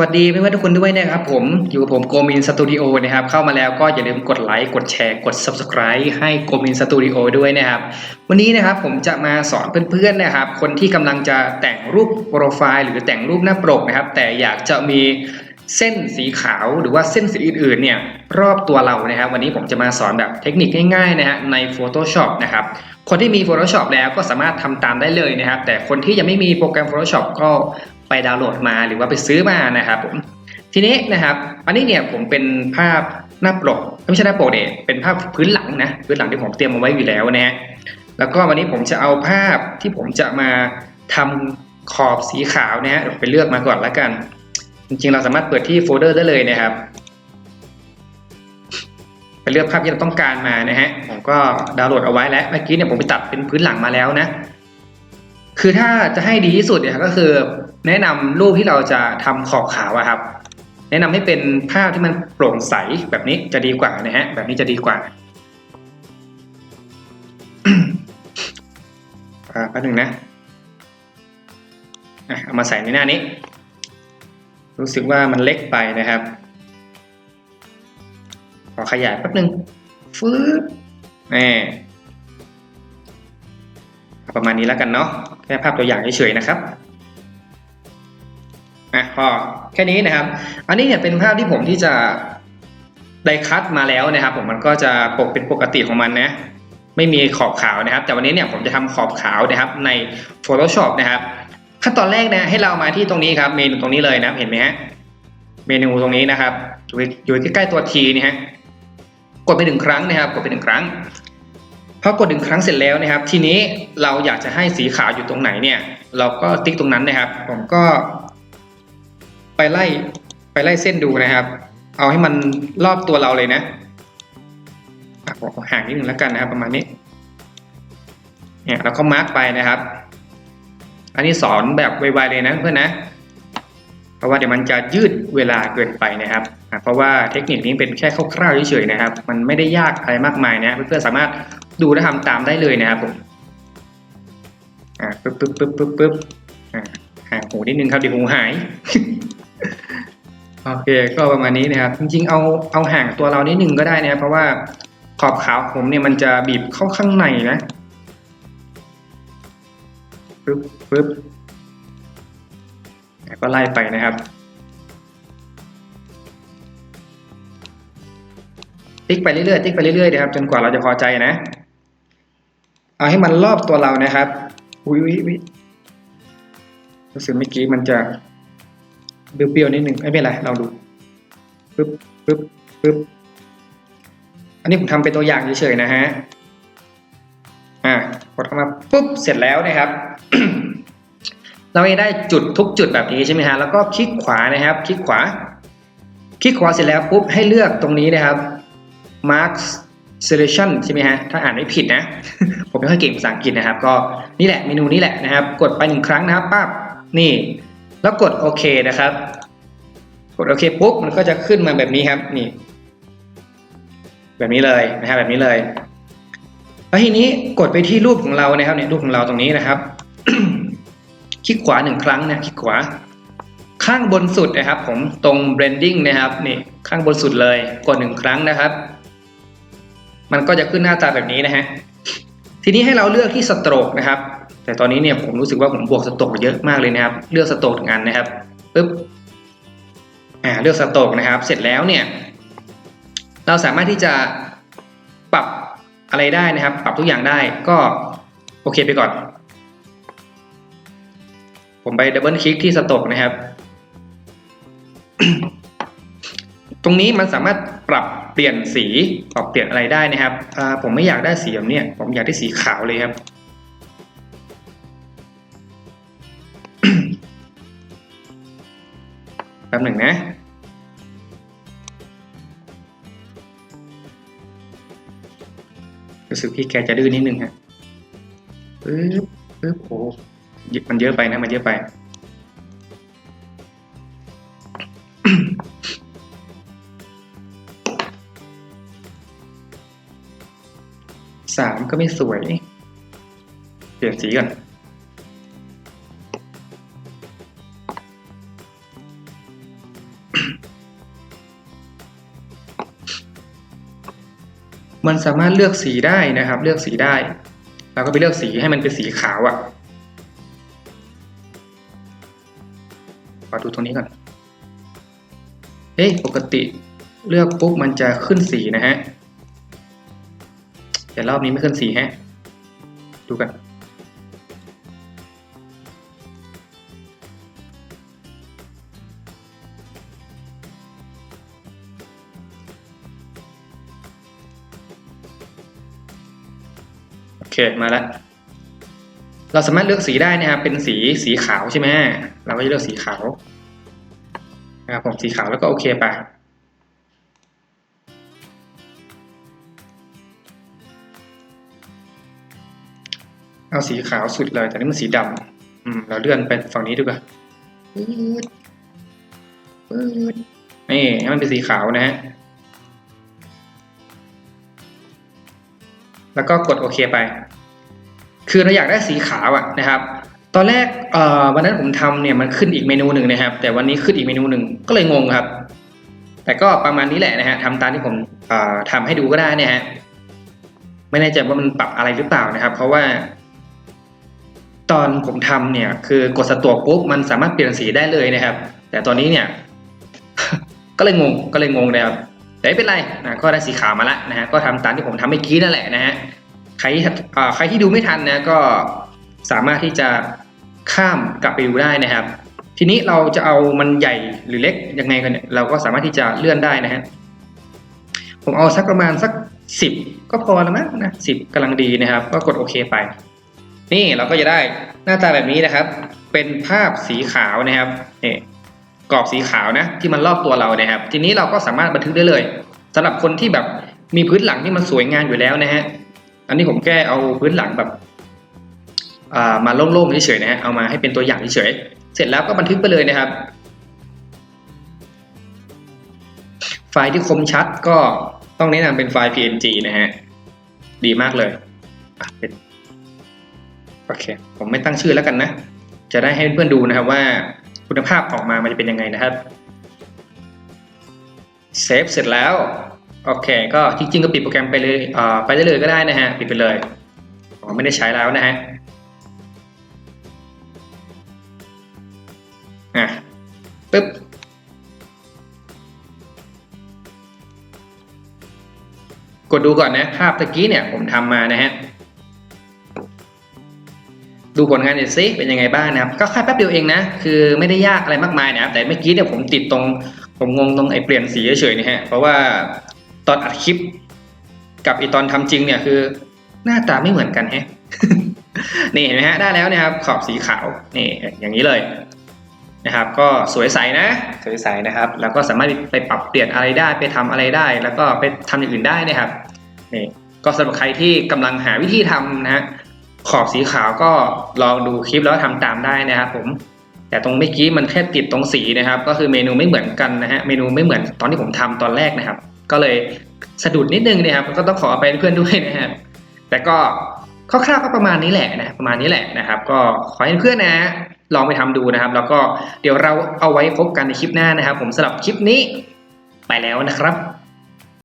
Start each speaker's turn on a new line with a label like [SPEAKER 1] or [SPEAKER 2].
[SPEAKER 1] วัสดีเพื่อนๆทุกคนด้วยนะครับผมอยู่กับผมโกมินสตูดิโอนะครับเข้ามาแล้วก็อย่าลืมกดไลค์กดแชร์กด Subscribe ให้โกมินสตูดิโอด้วยนะครับวันนี้นะครับผมจะมาสอนเพื่อนๆนะครับคนที่กำลังจะแต่งรูปโปรไฟล์หรือแต่งรูปหน้าปกนะครับแต่อยากจะมีเส้นสีขาวหรือว่าเส้นสีอื่นๆเนี่ยรอบตัวเรานะครับ วันนี้ผมจะมาสอนแบบเทคนิคง่ายๆนะฮะใน Photoshop นะครับคนที่มี Photoshop แล้วก็สามารถทำตามได้เลยนะครับ แต่คนที่ยังไม่มีโปรแกรม Photoshop ก็ ไปดาวน์โหลดมาหรือว่าไปซื้อมานะครับผมทีนี้นะครับ อันนี้เนี่ยผมเป็นภาพหน้าปกไม่ใช่หน้าปกเดยเป็นภาพพื้นหลังนะพื้นหลังที่ผมเตรียมมาไว้อยู่แล้วนะฮะแล้วก็วันนี้ผมจะเอาภาพที่ผมจะมาทำขอบสีขาวนะฮะเดี๋ยไปเลือกมาก่อนละกัน จริงๆเราสามารถเปิดที่โฟลเดอร์ได้เลยนะครับไปเลือกภาพที่เราต้องการมานะฮะ ผมก็ดาวน์โหลดเอาไว้แล้ว เมื่อกี้เนี่ยผมไปตัดเป็นพื้นหลังมาแล้วนะ คือถ้าจะให้ดีที่สุดเนี่ยก็คือ แนะนำรูปที่เราจะทำขอบขาวอะครับ แนะนำให้เป็นภาพที่มันโปร่งใสแบบนี้จะดีกว่านะฮะแบบนี้จะดีกว่าอ่าแป๊บนึงนะอะเอามาใส่ในหน้านี้ รู้สึกว่ามันเล็กไปนะครับ ขอขยายแป๊บนึงฟืบแหมประมาณนี้แล้วกันเนาะแค่ภาพตัวอย่างเฉยๆนะครับ อะพอแค่นี้นะครับ อันนี้เนี่ยเป็นภาพที่ผมที่จะได้คัดมาแล้วนะครับ ผมมันก็จะปกเป็นปกติของมันนะไม่มีขอบขาวนะครับ แต่วันนี้เนี่ยผมจะทำขอบขาวนะครับใน Photoshop นะครับ ขั้นตอนแรกนะให้เรามาที่ตรงนี้ครับ เมนูตรงนี้เลยนะเห็นไหมฮะเมนูตรงนี้นะครับ อยู่อยู่ใกล้ๆตัว T นี่ฮะกดไปหนึ่งครั้งนะครับ กดไปหนึ่งครั้งพอกดหนึ่งครั้งเสร็จแล้วนะครับ ทีนี้เราอยากจะให้สีขาวอยู่ตรงไหนเนี่ย เราก็ติ๊กตรงนั้นนะครับ ผมก็ ไปไล่ไปไล่เส้นดูนะครับ เอาให้มันรอบตัวเราเลยนะห่างนิดนึงแล้วกันนะครับ ประมาณนี้เนี่ยแล้วก็มาร์กไปนะครับ อันนี้สอนแบบไวๆเลยนะเพื่อนนะ เพราะว่าเดี๋ยวมันจะยืดเวลาเกินไปนะครับ เพราะว่าเทคนิคนี้เป็นแค่คร่าวๆเฉยๆนะครับ มันไม่ได้ยากอะไรมากมายนะเพื่อนๆสามารถดูและทำตามได้เลยนะครับผมอ่าปึ๊บปึ๊บปึ๊บปึ๊บปึ๊บอ่าห่างหูนิดนึงครับเดี๋ยวหูหาย โอเคก็ประมาณนี้นะครับ จริงๆ เอาเอาห่างตัวเรานิดนึงก็ได้นะครับ เพราะว่าขอบขาวผมเนี่ยมันจะบีบเข้าข้างในนะปึ๊บปึ๊บก็ไล่ไปนะครับติ๊กไปเรื่อยๆติ๊กไปเรื่อยๆนะครับจนกว่าเราจะพอใจนะ เอาให้มันรอบตัวเรานะครับ อุ้ยอุ้ยอุ้ยรู้สึกเมื่อกี้มันจะ เปรี้ยวๆนิดนึงไม่เป็นไรเราดูปึ๊บปึ๊บปึ๊บอันนี้ผมทำเป็นตัวอย่างเฉยๆนะฮะอ่ากดเข้ามาปุ๊บเสร็จแล้วนะครับ เราจะได้จุดทุกจุดแบบนี้ใช่ไหมฮะแล้วก็คลิกขวานะครับ คลิกขวา คลิกขวาเสร็จแล้วปุ๊บให้เลือกตรงนี้นะครับ mark selection ใช่ไหมฮะถ้าอ่านไม่ผิดนะ ผมไม่ค่อยเก่งภาษาอังกฤษนะครับ ก็นี่แหละเมนูนี้แหละนะครับ กดไปหนึ่งครั้งนะครับปั๊บนี่ แล้วกดโอเคนะครับ กดโอเคปุ๊บมันก็จะขึ้นมาแบบนี้ครับนี่แบบนี้เลยนะครับแบบนี้เลย แล้วทีนี้กดไปที่รูปของเรานะครับเนี่ยรูปของเราตรงนี้นะครับ คลิกขวาหนึ่งครั้งนะคลิกขวา ข้างบนสุดนะครับ ผมตรง blending นะครับนี่ข้างบนสุดเลยกดหนึ่งครั้งนะครับ มันก็จะขึ้นหน้าตาแบบนี้นะฮะ ทีนี้ให้เราเลือกที่สโตรกนะครับ แต่ตอนนี้เนี่ยผมรู้สึกว่าผมบวกสโตรกเยอะมากเลยนะครับ เลือกสโตรกหนึ่งอันนะครับปึ๊บอ่าเลือกสโตรกนะครับ เสร็จแล้วเนี่ย เราสามารถที่จะปรับอะไรได้นะครับ ปรับทุกอย่างได้ก็โอเคไปก่อน ผมไปดับเบิลคลิกที่สโตรกนะครับ ตรงนี้มันสามารถปรับเปลี่ยนสี ปรับเปลี่ยนอะไรได้นะครับผมไม่อยากได้สีแบบเนี้ยผมอยากได้สีขาวเลยครับ แป๊บหนึ่งนะรู้สึกพี่แกจะดื้อนิดนึงฮะปึ๊บปึ๊บโอ้มันเยอะไปนะ มันเยอะไป สามก็ไม่สวย เปลี่ยนสีก่อนมันสามารถเลือกสีได้นะครับ เลือกสีได้ เราก็ไปเลือกสีให้มันเป็นสีขาวอะ่ะมาดูตรงนี้ก่อนเฮ้ยปกติเลือกปุ๊บมันจะขึ้นสีนะฮะ รอบนี้ไม่ขึ้นสีแฮะ ดูกัน โอเค มาแล้ว เราสามารถเลือกสีได้นะครับ เป็นสีสีขาวใช่ไหม เราก็จะเลือกสีขาวนะครับผมสีขาวแล้วก็โอเคไป เอาสีขาวสุดเลย แต่นี่มันสีดำอืม เราเลื่อนไปฝั่งนี้ดีกว่าปืดปืดนี่ให้มันเป็นสีขาวนะฮะ แล้วก็กดโอเคไป คือเราอยากได้สีขาวอะนะครับ ตอนแรกเอ่อวันนั้นผมทำเนี่ยมันขึ้นอีกเมนูหนึ่งนะครับ แต่วันนี้ขึ้นอีกเมนูหนึ่งก็เลยงงครับ แต่ก็ประมาณนี้แหละนะฮะทำตามที่ผมเอ่อทำให้ดูก็ได้นะฮะ ไม่แน่ใจว่ามันปรับอะไรหรือเปล่านะครับ เพราะว่า ตอนผมทำเนี่ยคือกดสตวกปุ๊บมันสามารถเปลี่ยนสีได้เลยนะครับ แต่ตอนนี้เนี่ย ก็เลยงงก็เลยงงนะครับแต่ไม่เป็นไรนะก็ได้สีขาวมาแล้วนะฮะก็ทำตามที่ผมทำเมื่อกี้นั่นแหละนะฮะใครอ่ใครที่ดูไม่ทันนะก็สามารถที่จะข้ามกลับไปดูได้นะครับ ทีนี้เราจะเอามันใหญ่หรือเล็กยังไงกันเนี่ยเราก็สามารถที่จะเลื่อนได้นะฮะผมเอาสักประมาณสักสิบก็พอแล้วมั้งนะสิบกำลังดีนะครับ ก็กดโอเคไป นี่เราก็จะได้หน้าตาแบบนี้นะครับ เป็นภาพสีขาวนะครับนี่กรอบสีขาวนะที่มันรอบตัวเรานะครับ ทีนี้เราก็สามารถบันทึกได้เลยสำหรับคนที่แบบมีพื้นหลังที่มันสวยงามอยู่แล้วนะฮะอันนี้ผมแก้เอาพื้นหลังแบบอ่ามาโล่งๆเฉยๆนะฮะเอามาให้เป็นตัวอย่างเฉยๆเสร็จแล้วก็บันทึกไปเลยนะครับ ไฟล์ที่คมชัดก็ต้องแนะนำเป็นไฟล์ PNG นะฮะดีมากเลยเป็น โอเค ผมไม่ตั้งชื่อแล้วกันนะ จะได้ให้เพื่อนๆดูนะครับว่าคุณภาพออกมามันจะเป็นยังไงนะครับเซฟเสร็จแล้ว โอเค ก็จริงๆ ก็ปิดโปรแกรมไปเลยอ่าไปได้เลยก็ได้นะฮะ ปิดไปเลยอ๋อไม่ได้ใช้แล้วนะฮะอะปึ๊บกดดูก่อนนะ ภาพตะกี้เนี่ยผมทำมานะฮะ ดูผลงานหน่อยซิเป็นยังไงบ้างนะครับ ก็แค่แป๊บเดียวเองนะ คือไม่ได้ยากอะไรมากมายนะครับ แต่เมื่อกี้เนี่ยผมติดตรง ผมงงตรงไอ้เปลี่ยนสีเฉยๆนะฮะ เพราะว่าตอนอัดคลิป กับอีตอนทำจริงเนี่ยคือ หน้าตาไม่เหมือนกันแฮะ นี่เห็นไหมฮะ ได้แล้วนะครับ ขอบสีขาว นี่ อย่างนี้เลยนะครับ ก็สวยใสนะ สวยใสนะครับ แล้วก็สามารถไปปรับเปลี่ยนอะไรได้ ไปทำอะไรได้ แล้วก็ไปทำอย่างอื่นได้นะครับ นี่ ก็สำหรับใครที่กำลังหาวิธีทำนะฮะ ขอบสีขาวก็ลองดูคลิปแล้วทำตามได้นะครับผม แต่ตรงเมื่อกี้มันแค่ติดตรงสีนะครับ ก็คือเมนูไม่เหมือนกันนะฮะเมนูไม่เหมือนตอนที่ผมทำตอนแรกนะครับ ก็เลยสะดุดนิดนึงนะครับก็ต้องขออภัยเพื่อนด้วยนะฮะแต่ก็คร่าวๆก็ประมาณนี้แหละนะประมาณนี้แหละนะครับ ก็ขอให้เพื่อนนะลองไปทำดูนะครับ แล้วก็เดี๋ยวเราเอาไว้พบกันในคลิปหน้านะครับ ผมสำหรับคลิปนี้ไปแล้วนะครับ